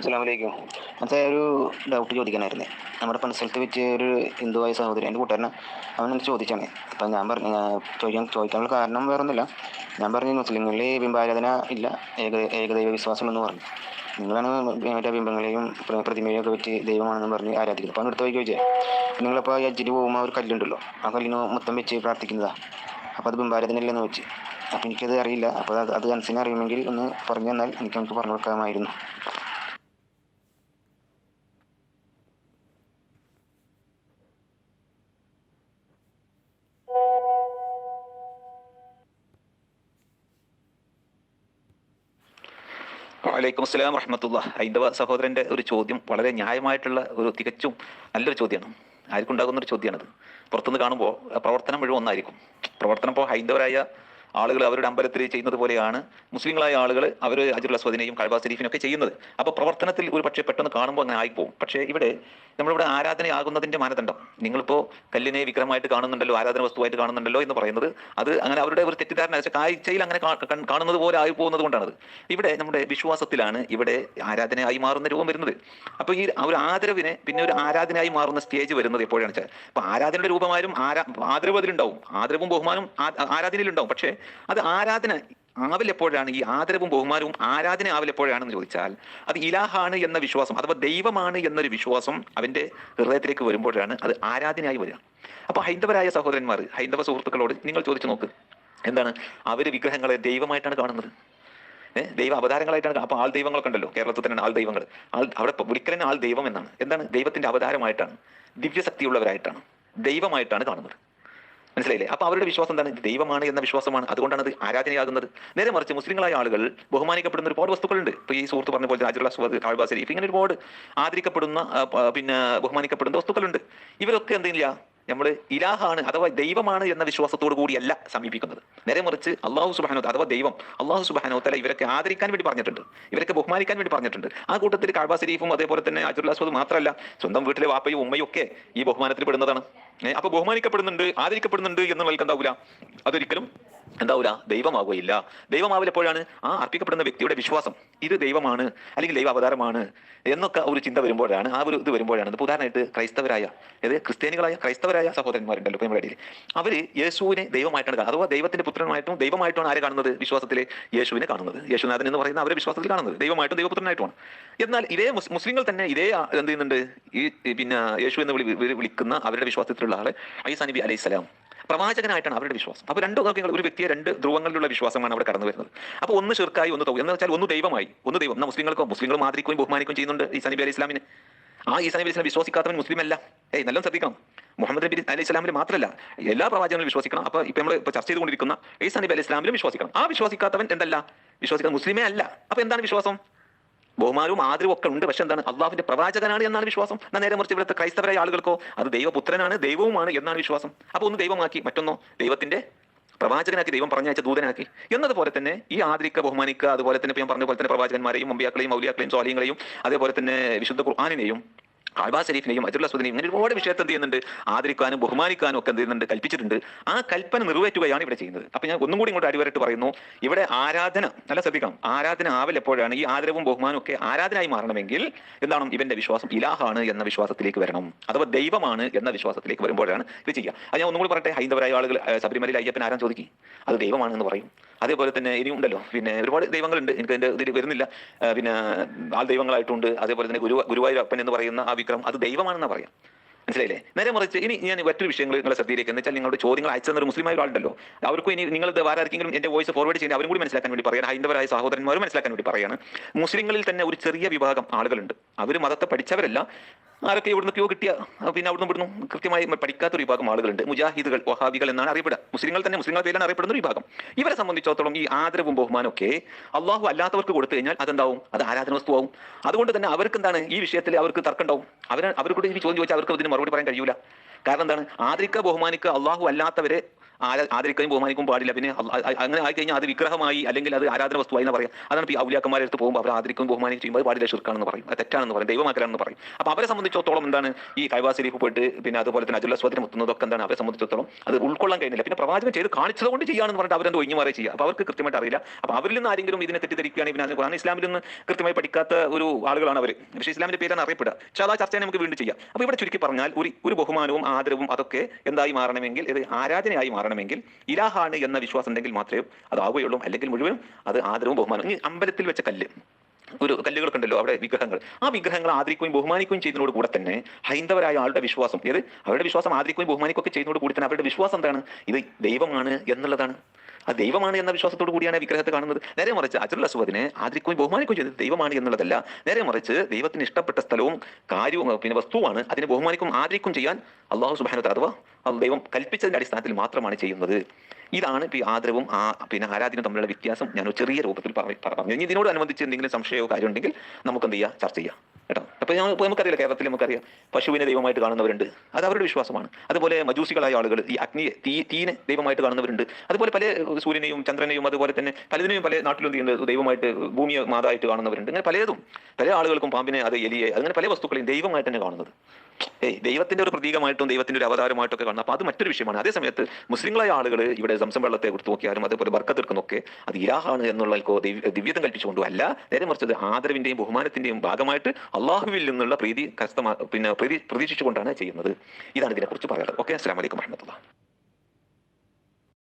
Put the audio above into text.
അസ്സാം വലൈക്കും അത് ഒരു ഡൗട്ട് ചോദിക്കാനായിരുന്നേ. നമ്മുടെ പണിസ്ഥലത്ത് വെച്ച് ഒരു ഹിന്ദുവായ സഹോദരി എന്റെ കൂട്ടുകാരനെ. അവൻ ചോദിച്ചാണ്. അപ്പം ഞാൻ പറഞ്ഞു ചോദിക്കാൻ ചോദിക്കാനുള്ള കാരണം വേറെ ഒന്നുമില്ല. ഞാൻ പറഞ്ഞു മുസ്ലിങ്ങളിൽ ബിംബാരാധന ഇല്ല. ഏക ഏകദൈവ വിശ്വാസമുണ്ടെന്ന് പറഞ്ഞു. നിങ്ങളാണ് മറ്റേ ബിംബങ്ങളെയും പ്ര- പ്രതിമയെയും ഒക്കെ വെച്ച് ദൈവമാണെന്ന് പറഞ്ഞ് ആരാധിക്കുന്നത്. അപ്പോൾ അടുത്ത് വൈകി ചോദിച്ചേ. നിങ്ങളിപ്പോൾ ഈ അജ്ജിന് പോകുമ്പോൾ ഒരു കല്ലുണ്ടല്ലോ. ആ കല്ലിന് മൊത്തം വെച്ച് പ്രാർത്ഥിക്കുന്നതാണ് അപ്പോൾ അത് ബിംബാരാധനയില്ലെന്ന് വെച്ച്. അപ്പോൾ എനിക്കത് അറിയില്ല. അപ്പോൾ അത് അത് കൺസിനെ അറിയുമെങ്കിൽ ഒന്ന് പറഞ്ഞു തന്നാൽ എനിക്ക് നമുക്ക് പറഞ്ഞു കൊടുക്കാമായിരുന്നു. വലൈക്കും അസ്സലാം വറഹമത്തുള്ള ഹൈന്ദവ സഹോദരന്റെ ഒരു ചോദ്യം വളരെ ന്യായമായിട്ടുള്ള ഒരു തികച്ചും നല്ലൊരു ചോദ്യമാണ്. ആർക്കുണ്ടാകുന്ന ഒരു ചോദ്യമാണത്. പുറത്തുനിന്ന് കാണുമ്പോൾ പ്രവർത്തനം മുഴുവൻ ഒന്നായിരിക്കും. പ്രവർത്തനം ഇപ്പോൾ ഹൈന്ദവരായ ആളുകൾ അവരുടെ അമ്പലത്തിൽ ചെയ്യുന്നത് പോലെയാണ് മുസ്ലിങ്ങളായ ആളുകൾ അവർ അജുൽ അസ്വദിനെയും കഴബ ഒക്കെ ചെയ്യുന്നത്. അപ്പോൾ പ്രവർത്തനത്തിൽ ഒരു പക്ഷേ പെട്ടെന്ന് കാണുമ്പോൾ അങ്ങനെ ആയിപ്പോവും. പക്ഷേ ഇവിടെ നമ്മളിവിടെ ആരാധനയാകുന്നതിന്റെ മാനദണ്ഡം. നിങ്ങളിപ്പോൾ കല്ലിനെ വിക്രമായിട്ട് കാണുന്നുണ്ടല്ലോ ആരാധന വസ്തുവായിട്ട് കാണുന്നുണ്ടല്ലോ എന്ന് പറയുന്നത് അത് അങ്ങനെ അവരുടെ ഒരു തെറ്റിദ്ധാരണ. വെച്ചാൽ കാഴ്ചയിൽ അങ്ങനെ കാണുന്നത് പോലെ ആയി പോകുന്നത് കൊണ്ടാണത് ഇവിടെ നമ്മുടെ വിശ്വാസത്തിലാണ് ഇവിടെ ആരാധനയായി മാറുന്ന രൂപം വരുന്നത്. അപ്പോൾ ഈ ഒരു ആദരവിനെ പിന്നെ ഒരു ആരാധനയായി മാറുന്ന സ്റ്റേജ് വരുന്നത് എപ്പോഴാണ് വെച്ചാൽ അപ്പോൾ ആരാധനയുടെ രൂപമായാലും ആരാ ആദരവ് അതിലുണ്ടാവും. ആദരവും ബഹുമാനവും ആരാധനയിലുണ്ടാവും. പക്ഷേ അത് ആരാധന ആവിലെപ്പോഴാണ് ഈ ആദരവും ബഹുമാനവും ആരാധന ആവിലെപ്പോഴാണെന്ന് ചോദിച്ചാൽ അത് ഇലാഹാണ് എന്ന വിശ്വാസം അഥവാ ദൈവമാണ് എന്നൊരു വിശ്വാസം അവന്റെ ഹൃദയത്തിലേക്ക് വരുമ്പോഴാണ് അത് ആരാധനയായി വരിക. അപ്പോൾ ഹൈന്ദവരായ സഹോദരന്മാർ ഹൈന്ദവ സുഹൃത്തുക്കളോട് നിങ്ങൾ ചോദിച്ചു നോക്ക്. എന്താണ്? അവർ വിഗ്രഹങ്ങളെ ദൈവമായിട്ടാണ് കാണുന്നത്. ദൈവ അവതാരങ്ങളായിട്ടാണ് അപ്പോൾ അപ്പൊ ആൾ ദൈവങ്ങളൊക്കെ ഉണ്ടല്ലോ. കേരളത്തിൽ തന്നെ ആൾ ദൈവങ്ങൾ ആൾ അവിടെ ഒരിക്കലും ആൾ ദൈവം എന്നാണ്. എന്താണ്? ദൈവത്തിന്റെ അവതാരമായിട്ടാണ്. ദിവ്യശക്തിയുള്ളവരായിട്ടാണ് ദൈവമായിട്ടാണ് കാണുന്നത്. മനസ്സിലായില്ലേ? അപ്പൊ അവരുടെ വിശ്വാസം എന്താണ്? ദൈവമാണ് എന്ന വിശ്വാസമാണ്. അതുകൊണ്ടാണ് അത് ആരാധനയാകുന്നത്. നേരെ മറിച്ച് മുസ്ലിങ്ങളായ ആളുകൾ ബഹുമാനിക്കപ്പെടുന്ന ഒരുപാട് വസ്തുക്കളുണ്ട്. ഇപ്പൊ ഈ സുഹൃത്ത് പറഞ്ഞ പോലെ രാജുള്ള സുഹൃത്ത് കാഴ്ബ ശരീഫ് ഇങ്ങനെ ഒരുപാട് ആദരിക്കപ്പെടുന്ന പിന്നെ ബഹുമാനിക്കപ്പെടുന്ന വസ്തുക്കളുണ്ട്. ഇവരൊക്കെ എന്തില്ല നമ്മൾ ഇലാഹാണ് അഥവാ ദൈവമാണ് എന്ന വിശ്വാസത്തോടു കൂടിയല്ല സമീപിക്കുന്നത്. നേരെ മറിച്ച് അള്ളാഹു സുബാനോ അഥവാ ദൈവം അള്ളാഹു സുബാനോ തല ഇവരൊക്കെ ആദരിക്കാൻ വേണ്ടി പറഞ്ഞിട്ടുണ്ട്. ഇവരൊക്കെ ബഹുമാനിക്കാൻ വേണ്ടി പറഞ്ഞിട്ടുണ്ട്. ആ കൂട്ടത്തിൽ കാഴ്ബ ശരീഫും അതേപോലെ തന്നെ അജുല്ലാ സ്വാദ് മാത്രമല്ല സ്വന്തം വീട്ടിലെ വാപ്പയും ഉമ്മയും ഒക്കെ ഈ ബഹുമാനത്തിൽ പെടുന്നതാണ്. അപ്പൊ ബഹുമാനിക്കപ്പെടുന്നുണ്ട് ആദരിക്കപ്പെടുന്നുണ്ട് എന്ന് നൽകണ്ടാവില്ല അതൊരിക്കലും എന്താവൂല ദൈവമാവുകയില്ല. ദൈവമാവില്ല എപ്പോഴാണ്? ആ അർപ്പിക്കപ്പെടുന്ന വ്യക്തിയുടെ വിശ്വാസം. ഇത് ദൈവമാണ് അല്ലെങ്കിൽ ദൈവ അവതാരമാണ് എന്നൊക്കെ ഒരു ചിന്ത വരുമ്പോഴാണ് ആ ഒരു ഇത് വരുമ്പോഴാണ്. ഉദാഹരണമായിട്ട് ക്രൈസ്തവരായ അതായത് ക്രിസ്ത്യാനികളായ ക്രൈസ്തവരായ സഹോദരന്മാരുണ്ടല്ലോ നമ്മുടെ ഇടയിൽ. അവർ യേശുവിനെ ദൈവമായിട്ടാണ് കാണുന്നത്. അഥവാ ദൈവത്തിന്റെ പുത്രനായിട്ടും ദൈവമായിട്ടുമാണ് ആരെ കാണുന്നത്? വിശ്വാസത്തിൽ യേശുവിനെ കാണുന്നത്. യേശുനാഥൻ എന്ന് പറയുന്ന അവരെ വിശ്വാസത്തിൽ കാണുന്നത്. ദൈവമായിട്ടും ദൈവപുത്രനായിട്ടുമാണ്. എന്നാൽ ഇതേ മുസ്ലിങ്ങൾ തന്നെ ഇതേ എന്ത് ചെയ്യുന്നുണ്ട്? ഈ പിന്നെ യേശു എന്ന് വിളി വിളി- വിളിക്കുന്ന അവരുടെ വിശ്വാസത്തിലുള്ള ആൾ ഐസാ അലൈഹി സ്വലാം പ്രവാചകനായിട്ടാണ് അവരുടെ വിശ്വാസം. അപ്പോൾ രണ്ട് നോക്കിയാൽ ഒരു വ്യക്തിയെ രണ്ട് ധ്രുവങ്ങളിലുള്ള വിശ്വാസമാണ് അവിടെ കടന്നു വരുന്നത്. അപ്പോൾ ഒന്ന് ഷിർക്കായി ഒന്ന് തൗഹീദ് എന്ന് വെച്ചാൽ ഒന്ന് ദൈവമായി ഒന്ന് ദൈവം. എന്നാൽ മുസ്ലിങ്ങൾക്കോ? മുസ്ലിങ്ങൾ മാതിരിക്കും ബഹുമാനിക്കുകയും ചെയ്യുന്നുണ്ട് ഈസാ നബി അലൈഹി ഇസ്ലാമിന്. ആ ഈസാ നബി ഇസ്ലാം വിശ്വസിക്കാത്തവൻ മുസ്ലിം അല്ല ഏയ് നല്ല ശ്രദ്ധിക്കണം. മുഹമ്മദ് നബി അലൈഹി ഇസ്ലാമിൽ മാത്രമല്ല എല്ലാ പ്രവാചകങ്ങളും വിശ്വസിക്കണം. അപ്പോൾ ഇപ്പൊ നമ്മൾ ഇപ്പോൾ ചർച്ച ചെയ്തുകൊണ്ടിരിക്കുന്ന ഈസാ നബി ഇസ്ലാമിലും വിശ്വസിക്കണം. ആ വിശ്വസിക്കാത്തവൻ എന്തല്ല? വിശ്വസിക്കുന്ന മുസ്ലിമേ അല്ല. അപ്പോൾ എന്താണ് വിശ്വാസം? ബഹുമാനവും ആദരവും ഒക്കെ ഉണ്ട്. പക്ഷെ എന്താണ്? അള്ളാഹുവിന്റെ പ്രവാചകനാണ് എന്നാണ് വിശ്വാസം. എന്നാൽ നേരെ മറിച്ച് ഇവിടുത്തെ ക്രൈസ്തവരായ ആളുകൾക്കോ? അത് ദൈവപുത്രനാണ് ദൈവവുമാണ് എന്നാണ് വിശ്വാസം. അപ്പൊ ഒന്ന് ദൈവമാക്കി മറ്റൊന്നോ? ദൈവത്തിന്റെ പ്രവാചകനാക്കി ദൈവം പറഞ്ഞയച്ച ദൂതനാക്കി. എന്നതുപോലെ തന്നെ ഈ ആദരിക്ക ബഹുമാനിക്കുക അതുപോലെ തന്നെ ഇപ്പം പറഞ്ഞ പോലെ തന്നെ പ്രവാചകന്മാരെയും അമ്പിയാക്കളെയും മൗലിയാക്കളെയും സ്വാലിയങ്ങളെയും അതേപോലെ തന്നെ വിശുദ്ധ ഖുർആാനിനെയും കാഴ്ബ ഷരീഫിനെയും അജുൽ അസ്വദിനെയും ഇങ്ങനെ ഒരുപാട് വിഷയത്തെ എന്ത് ചെയ്യുന്നുണ്ട്? ആദരിക്കാനും ബഹുമാനിക്കാനും ഒക്കെ എന്ത് ചെയ്യുന്നുണ്ട്? കൽപ്പിച്ചിട്ടുണ്ട്. ആ കൽപ്പന നിറവേറ്റുകയാണ് ഇവിടെ ചെയ്യുന്നത്. അപ്പൊ ഞാൻ ഒന്നും കൂടി ഇങ്ങോട്ട് അടിവരട്ട് പറയുന്നു. ഇവിടെ ആരാധന നല്ല ശ്രദ്ധിക്കണം. ആരാധന ആവൽ എപ്പോഴാണ്? ഈ ആദരവും ബഹുമാനവും ഒക്കെ ആരാധനയായി മാറണമെങ്കിൽ എന്താണ് ഇവന്റെ വിശ്വാസം? ഇലാഹാണ് എന്ന വിശ്വാസത്തിലേക്ക് വരണം. അഥവാ ദൈവമാണ് എന്ന വിശ്വാസത്തിലേക്ക് വരുമ്പോഴാണ് ഇത് ചെയ്യുക. അത് ഞാൻ ഒന്നും കൂടി പറയട്ടെ? ഹൈന്ദവരായ ആളുകൾ ശബരിമലയിൽ അയ്യപ്പൻ ആരാൻ ചോദിക്കും? അത് ദൈവമാണ് എന്ന് പറയും. അതേപോലെ തന്നെ ഇനിയും ഉണ്ടല്ലോ. പിന്നെ ഒരുപാട് ദൈവങ്ങളുണ്ട്. എനിക്ക് അതിന്റെ ഇതിൽ വരുന്നില്ല. പിന്നെ ആൾ ദൈവങ്ങളായിട്ടുണ്ട്. അതേപോലെ തന്നെ ഗുരു ഗുരുവായൂരപ്പൻ എന്ന് പറയുന്ന ആ വിക്രം അത് ദൈവമാണെന്നാ പറയാം. മനസ്സിലായില്ലേ? നേരെ മറിച്ച് ഇനി ഞാൻ മറ്റൊരു വിഷയങ്ങൾ നിങ്ങളെ ശ്രദ്ധയിലേക്ക് എന്ന് വെച്ചാൽ നിങ്ങളുടെ ചോദ്യങ്ങൾ അയച്ചു തന്നൊരു മുസ്ലിമായ ഒരാളുണ്ടല്ലോ. അവർക്കും ഇനി നിങ്ങൾ ആർക്കെങ്കിലും എന്റെ വോയിസ് ഫോർവേഡ് ചെയ്യുന്ന അവരും കൂടി മനസ്സിലാക്കാൻ വേണ്ടി പറയാൻ ഹൈന്ദവരായ സഹോദരന്മാരും മനസ്സിലാക്കാൻ വേണ്ടി പറയാണ്. മുസ്ലിങ്ങളിൽ തന്നെ ഒരു ചെറിയ വിഭാഗം ആളുകളുണ്ട്. അവർ മതത്തെ പഠിച്ചവരല്ല. ആരൊക്കെ ഇവിടുന്ന് ക്യൂ കിട്ടിയ? പിന്നെ അവിടുന്ന് ഇവിടുന്ന് കൃത്യമായി പഠിക്കാത്ത ഒരു വിഭാഗം ആളുകളുണ്ട്. മുജാഹിദുകൾ വഹാബികൾ എന്നാണ് അറിയപ്പെടുക. മുസ്ലിങ്ങൾ തന്നെ മുസ്ലിങ്ങൾ പേരിലാണ് അറിയപ്പെടുന്ന ഒരു വിഭാഗം. ഇവരെ സംബന്ധിച്ചിടത്തോളം ഈ ആദരവും ബഹുമാനവും ഒക്കെ അള്ളാഹു അല്ലാത്തവർക്ക് കൊടുത്തു കഴിഞ്ഞാൽ അതെന്താവും? അത് ആരാധന വസ്തുവാകും അതുകൊണ്ട് തന്നെ അവർക്ക് എന്താണ് ഈ വിഷയത്തിൽ അവർക്ക് തർക്കമുണ്ടാവും അവർ അവർക്കൂടെ ഇനി ചോദ്യം ചോദിച്ചാൽ അവർക്ക് ഇതിന് മറുപടി പറയാൻ കഴിയൂല. കാരണം എന്താണ്? ആദരിക്ക ബഹുമാനിക്കുക അള്ളാഹു അല്ലാത്തവരെ ആദരിക്കുകയും ബഹുമാനിക്കും പാടില്ല. പിന്നെ അങ്ങനെ ആയി കഴിഞ്ഞാൽ അത് വിഗ്രഹമായി അല്ലെങ്കിൽ അത് ആരാധന വസ്തുവായി എന്ന് പറയാം. അതാണ് ഈ ഔലിയാക്കന്മാരെ അടുത്ത് പോകുമ്പോൾ അവർ ആദരിക്കും ബഹുമാനിക്കും ചെയ്യുമ്പോൾ പാടില്ല ഷിർക്കാണെന്ന് പറയും. അത് തെറ്റാണെന്ന് പറയും. ദൈവമാക്കലാണെന്ന് പറയും. അപ്പോൾ അവരെ സംബന്ധിച്ചിടത്തോളം എന്താണ് ഈ കൈവാ ശരീഫ് പോയിട്ട് പിന്നെ അതുപോലെ തന്നെ അജുല്ല അസ്വദിനെ മുത്തുന്നതൊക്കെ എന്താണ് അവരെ സംബന്ധിച്ചിടത്തോളം അത് ഉൾക്കൊള്ളാൻ കഴിഞ്ഞില്ല പിന്നെ പ്രവാചകൻ ചെയ്ത് കാണിച്ചത് കൊണ്ട് ചെയ്യാണെന്ന് പറഞ്ഞിട്ട് അവരെന്ത് ഒഴിഞ്ഞു മാറി ചെയ്യുക അപ്പോൾ അവർക്ക് കൃത്യമായിട്ട് അറിയില്ല. അപ്പോൾ അവരിൽ നിന്ന് ആരെങ്കിലും ഇതിനെ തെറ്റിദ്ധരിക്കുകയാണെങ്കിൽ പിന്നെ അതിന് ഖുർആൻ ഇസ്ലാമിൽ നിന്ന് കൃത്യമായി പഠിക്കാത്ത ഒരു ആളുകളാണ് അവർ പക്ഷേ ഇസ്ലാമിന്റെ പേരാണ് അറിയപ്പെടുക. പക്ഷേ അത് ആ ചർച്ച നമുക്ക് വീണ്ടും ചെയ്യാം. അപ്പോൾ ഇവിടെ ചുരുക്കി പറഞ്ഞാൽ ഒരു ഒരു ബഹുമാനവും ആദരവും അതൊക്കെ എന്തായി മാറണമെങ്കിൽ ഇത് ആരാധനയായി മാറണമെങ്കിൽ ഇലാഹാണ് എന്ന വിശ്വാസം ഉണ്ടെങ്കിൽ മാത്രമേ അതാവുകയുള്ളൂ അല്ലെങ്കിൽ മുഴുവൻ അത് ആദരവും ബഹുമാനവും. ഇനി അമ്പലത്തിൽ വെച്ച കല്ല്. ഒരു കല്ലുകളൊക്കെ ഉണ്ടല്ലോ അവിടെ വിഗ്രഹങ്ങൾ. ആ വിഗ്രഹങ്ങൾ ആദരിക്കുകയും ബഹുമാനിക്കുകയും ചെയ്യുന്നതോട് കൂടെ തന്നെ ഹൈന്ദവരായ ആളുടെ വിശ്വാസം ഏത്? അവരുടെ വിശ്വാസം ആദരിക്കുകയും ബഹുമാനിക്കുകയൊക്കെ ചെയ്യുന്നതോട് കൂടി തന്നെ അവരുടെ വിശ്വാസം എന്താണ്? ഇത് ദൈവമാണ് എന്നുള്ളതാണ്. ആ ദൈവമാണ് എന്ന വിശ്വാസത്തോടു കൂടിയാണ് വിഗ്രഹത്തെ കാണുന്നത്. നേരെ മറിച്ച് അജുൽ അസുഖത്തിനെ ആദരിക്കുകയും ബഹുമാനിക്കുകയും ചെയ്തത് ദൈവമാണ് എന്നുള്ളതല്ല. നേരെ മറിച്ച് ദൈവത്തിന് ഇഷ്ടപ്പെട്ട സ്ഥലവും കാര്യവും പിന്നെ വസ്തുവാണ് അതിനെ ബഹുമാനിക്കും ആദരിക്കും ചെയ്യാൻ അള്ളാഹു സുബാനു അഥവാ ദൈവം കൽപ്പിച്ചതിന്റെ അടിസ്ഥാനത്തിൽ മാത്രമാണ് ചെയ്യുന്നത്. ഇതാണ് ഈ ആദരവും ആ പിന്നെ ആരാധനയും തമ്മിലുള്ള വ്യത്യാസം ഞാൻ ചെറിയ രൂപത്തിൽ പറ- പറ- പറഞ്ഞു. ഇതിനോട് അനുബന്ധിച്ച് എന്തെങ്കിലും സംശയമോ കാര്യമുണ്ടെങ്കിൽ നമുക്ക് എന്ത് ചെയ്യാം? ചർച്ച ചെയ്യാം. കേട്ടോ? അപ്പോൾ നമ്മൾ ഇപ്പോൾ നമുക്കറിയില്ല കേരളത്തിൽ നമുക്കറിയാം പശുവിനെ ദൈവമായിട്ട് കാണുന്നവരുണ്ട്. അത് അവരുടെ വിശ്വാസമാണ്. അതുപോലെ മജൂസികളായ ആളുകൾ ഈ അഗ്നി തീ തീനെ ദൈവമായിട്ട് കാണുന്നവരുണ്ട്. അതുപോലെ പല സൂര്യനെയും ചന്ദ്രനെയും അതുപോലെ തന്നെ പലതിനെയും പല നാട്ടിലും ചെയ്യുന്നത് ദൈവമായിട്ട് ഭൂമിയെ മാതായിട്ട് കാണുന്നവരുണ്ട്. അങ്ങനെ പലതും. പല ആളുകൾക്കും പാമ്പിനെ അത് എലിയെ അങ്ങനെ പല വസ്തുക്കളെയും ദൈവമായിട്ട് തന്നെ കാണുന്നത്. ഏയ് ദൈവത്തിന്റെ ഒരു പ്രതീകമായിട്ടും ദൈവത്തിന്റെ ഒരു അവതാരമായിട്ടൊക്കെ കാണുന്നത്. അപ്പോൾ അത് മറ്റൊരു വിഷയമാണ്. അതേ സമയത്ത് മുസ്ലിങ്ങളായ ആളുകൾ ഇവിടെ സംസം വെള്ളത്തെ കുറിച്ച് നോക്കിയാലും അതേപോലെ ബർക്കത്തെടുക്കുന്നൊക്കെ അത് ഇരാഹാണ് എന്നുള്ള ദിവ്യതം കൽപ്പിച്ചുകൊണ്ടും അല്ല നേരെ മറിച്ചത് ആദരവിന്റെയും ബഹുമാനത്തിന്റെയും ഭാഗമായിട്ട് അള്ളാഹുവിൽ നിന്നുള്ള പ്രീതി കരസ്ഥമാ പിന്നെ പ്രതി പ്രതീക്ഷിച്ചുകൊണ്ടാണ് ചെയ്യുന്നത്. ഇതാണ് ഇതിനെ ഇതിനെക്കുറിച്ച് പറയുന്നത് ഓക്കെ അസ്സാം വലൈക്കും വരഹമത്തുള്ള